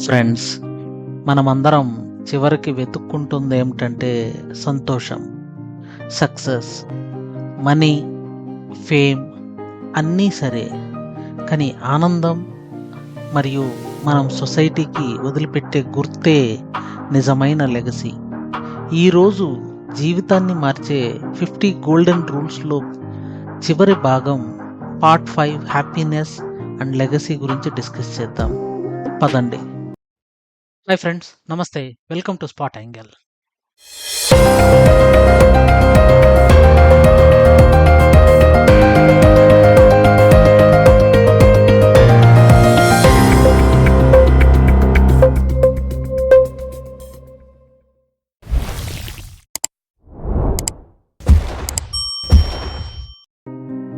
Friends మనమందరం చివరికి వెతుక్కుంటుంది ఏమిటంటే సంతోషం సక్సెస్ మనీ ఫేమ్ అన్నీ సరే. కానీ ఆనందం మరియు మనం సొసైటీకి వదిలిపెట్టే గుర్తే నిజమైన లెగసీ ఈరోజు జీవితాన్ని మార్చే ఫిఫ్టీ గోల్డెన్ రూల్స్లో చివరి భాగం part five happiness and legacy గురించి డిస్కస్ చేద్దాం. పదండి. హాయ్ ఫ్రెండ్స్ నమస్తే. Welcome to spot angle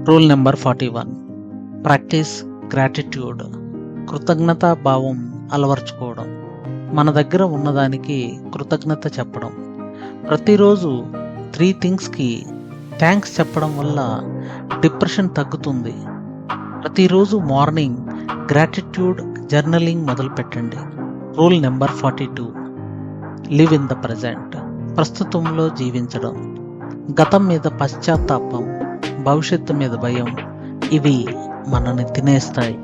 rule number forty one practice gratitude కృతజ్ఞతా భావం అలవర్చుకోవడం. మన దగ్గర ఉన్నదానికి కృతజ్ఞత చెప్పడం. ప్రతిరోజు త్రీ థింగ్స్కి థ్యాంక్స్ చెప్పడం వల్ల డిప్రెషన్ తగ్గుతుంది. ప్రతిరోజు morning gratitude journaling మొదలుపెట్టండి rule number forty two live in the present ప్రస్తుతంలో జీవించడం. గతం మీద పశ్చాత్తాపం భవిష్యత్తు మీద భయం ఇవి మనని తినేస్తాయి.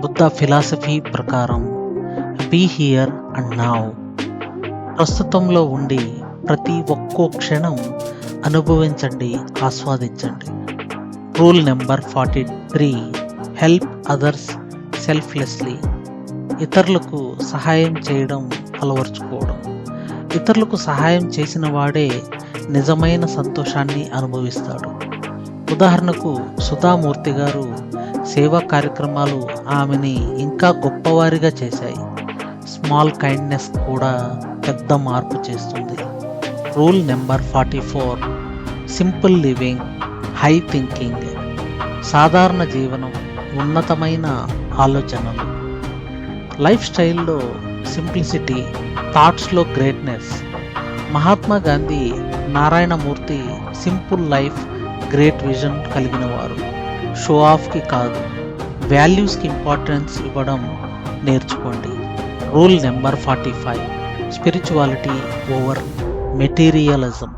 బుద్ధ ఫిలాసఫీ ప్రకారం బీ హియర్ అండ్ నావ్ ప్రస్తుతంలో ఉండి ప్రతి ఒక్కో క్షణం అనుభవించండి ఆస్వాదించండి. Rule number forty three help others selflessly. ఇతరులకు సహాయం చేయడం అలవర్చుకోవడం. ఇతరులకు సహాయం చేసిన వాడే నిజమైన సంతోషాన్ని అనుభవిస్తాడు. ఉదాహరణకు సుధామూర్తి గారు సేవా కార్యక్రమాలు ఆమెని ఇంకా గొప్పవారిగా చేశాయి. స్మాల్ కైండ్నెస్ కూడా పెద్ద మార్పు చేస్తుంది. Rule number forty four simple living high thinking సాధారణ జీవనం ఉన్నతమైన ఆలోచనలు. లైఫ్ స్టైల్లో simplicity థాట్స్లో greatness Mahatma Gandhi Narayana Murthy simple life great vision కలిగిన వారు షో ఆఫ్కి కాదు వాల్యూస్కి ఇంపార్టెన్స్ ఇవ్వడం నేర్చుకోండి. Rule number forty five spirituality over materialism.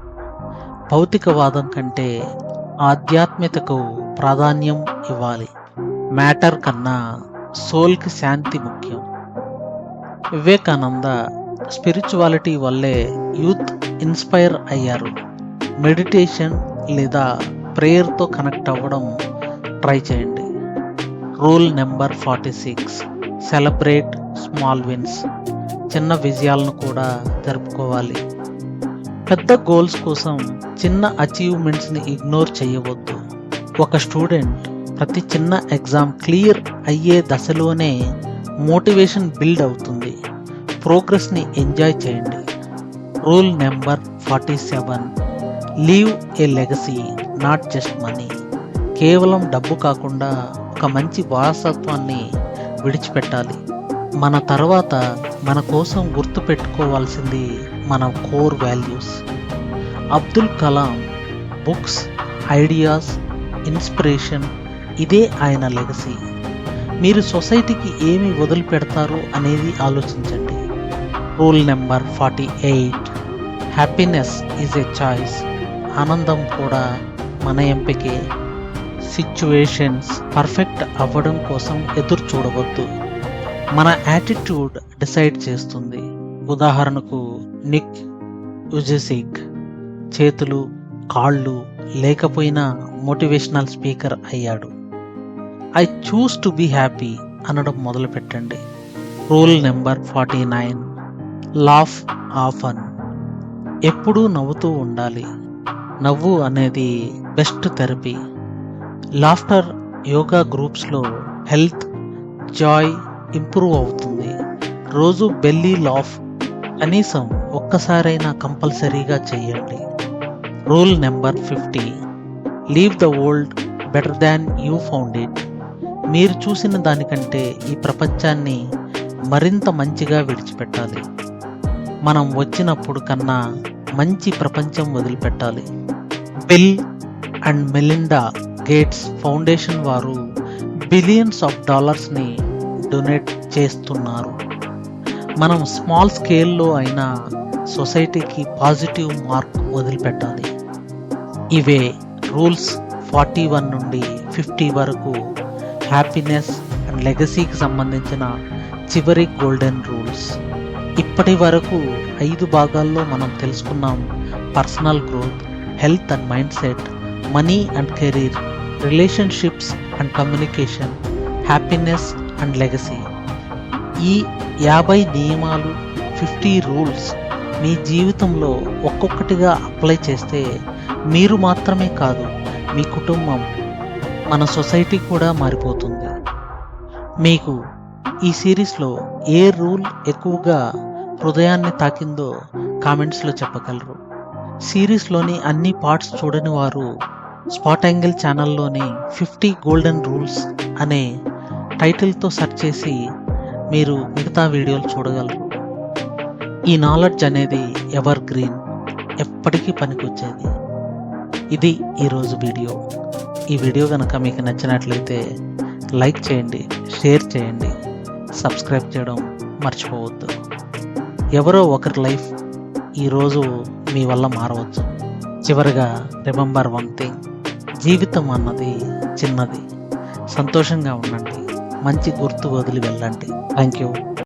భౌతికవాదం కంటే ఆధ్యాత్మికతకు ప్రాధాన్యం ఇవ్వాలి. మ్యాటర్ కన్నా సోల్కి శాంతి ముఖ్యం. వివేకానంద స్పిరిచువాలిటీ వల్లే యూత్ ఇన్స్పైర్ అయ్యారు. మెడిటేషన్ లేదా ప్రేయర్తో కనెక్ట్ అవ్వడం ట్రై చేయండి. Rule number forty six celebrate small wins చిన్న విజయాలను కూడా జరుపుకోవాలి. పెద్ద గోల్స్ కోసం చిన్న అచీవ్మెంట్స్ని ఇగ్నోర్ చేయవద్దు. ఒక స్టూడెంట్ ప్రతి చిన్న ఎగ్జామ్ క్లియర్ అయ్యే దశలోనే మోటివేషన్ బిల్డ్ అవుతుంది. ప్రోగ్రెస్ని ఎంజాయ్ చేయండి. Rule number forty seven. Leave a legacy not just money. కేవలం డబ్బు కాకుండా ఒక మంచి వారసత్వాన్ని విడిచిపెట్టాలి. మన తర్వాత మన కోసం గుర్తు పెట్టుకోవాల్సింది మన core values. Abdul Kalam books ideas inspiration ఇదే ఆయన లెగసీ. మీరు సొసైటీకి ఏమి వదిలిపెడతారు అనేది ఆలోచించండి. Rule number forty eight. Happiness is a choice. ఆనందం కూడా మన ఎంపికే. సిచ్యువేషన్స్ పర్ఫెక్ట్ అవ్వడం కోసం ఎదురు చూడవద్దు. మన యాటిట్యూడ్ డిసైడ్ చేస్తుంది. ఉదాహరణకు నిక్ యుజెసిక్ చేతులు కాళ్ళు లేకపోయినా మోటివేషనల్ స్పీకర్ అయ్యాడు. I choose to be happy అనడం మొదలు పెట్టండి rule number forty nine laugh often ఎప్పుడూ నవ్వుతూ ఉండాలి. నవ్వు అనేది బెస్ట్ థెరపీ లాఫ్టర్ యోగా గ్రూప్స్లో హెల్త్ జాయ్ ఇంప్రూవ్ అవుతుంది. రోజు బెల్లీ లాఫ్ కనీసం ఒక్కసారైనా కంపల్సరీగా చేయండి. Rule number fifty. Leave the world better than you found it. మీరు చూసిన దానికంటే ఈ ప్రపంచాన్ని మరింత మంచిగా విడిచిపెట్టాలి. మనం వచ్చినప్పుడు కన్నా మంచి ప్రపంచం వదిలిపెట్టాలి. Bill and Melinda Gates Foundation వారు బిలియన్స్ ఆఫ్ డాలర్స్ని డొనేట్ చేస్తున్నారు. మనం స్మాల్ స్కేల్లో అయినా సొసైటీకి పాజిటివ్ మార్క్ వదిలిపెట్టాలి. ఇవే రూల్స్ ఫార్టీ వన్ నుండి ఫిఫ్టీ వరకు హ్యాపీనెస్ అండ్ లెగసీకి సంబంధించిన చివరి గోల్డెన్ రూల్స్ ఇప్పటి వరకు ఐదు భాగాల్లో మనం తెలుసుకున్నాం personal growth health and mindset money and career relationships and communication happiness and legacy. ఈ యాభై నియమాలు ఫిఫ్టీ రూల్స్ మీ జీవితంలో ఒక్కొక్కటిగా అప్లై చేస్తే మీరు మాత్రమే కాదు మీ కుటుంబం మన సొసైటీ కూడా మారిపోతుంది. మీకు ఈ సిరీస్లో ఏ రూల్ ఎక్కువగా హృదయాన్ని తాకిందో కామెంట్స్లో చెప్పగలరు. సిరీస్లోని అన్ని పార్ట్స్ చూడని వారు స్పాట్ యాంగిల్ ఛానల్లోని ఫిఫ్టీ గోల్డెన్ రూల్స్ అనే టైటిల్తో సెర్చ్ చేసి మీరు మిగతా వీడియోలు చూడగలరు. ఈ నాలెడ్జ్ అనేది ఎవర్ గ్రీన్ ఎప్పటికీ పనికొచ్చేది. ఇది ఈరోజు వీడియో. ఈ వీడియో కనుక మీకు నచ్చినట్లయితే లైక్ చేయండి షేర్ చేయండి సబ్స్క్రైబ్ చేయడం మర్చిపోవద్దు. ఎవరో ఒకరి లైఫ్ ఈరోజు మీ వల్ల మారవచ్చు. చివరిగా రిమెంబర్ వన్ థింగ్ జీవితం అన్నది చిన్నది. సంతోషంగా ఉండండి. మంచి గుర్తు వదిలి వెళ్ళండి. Thank you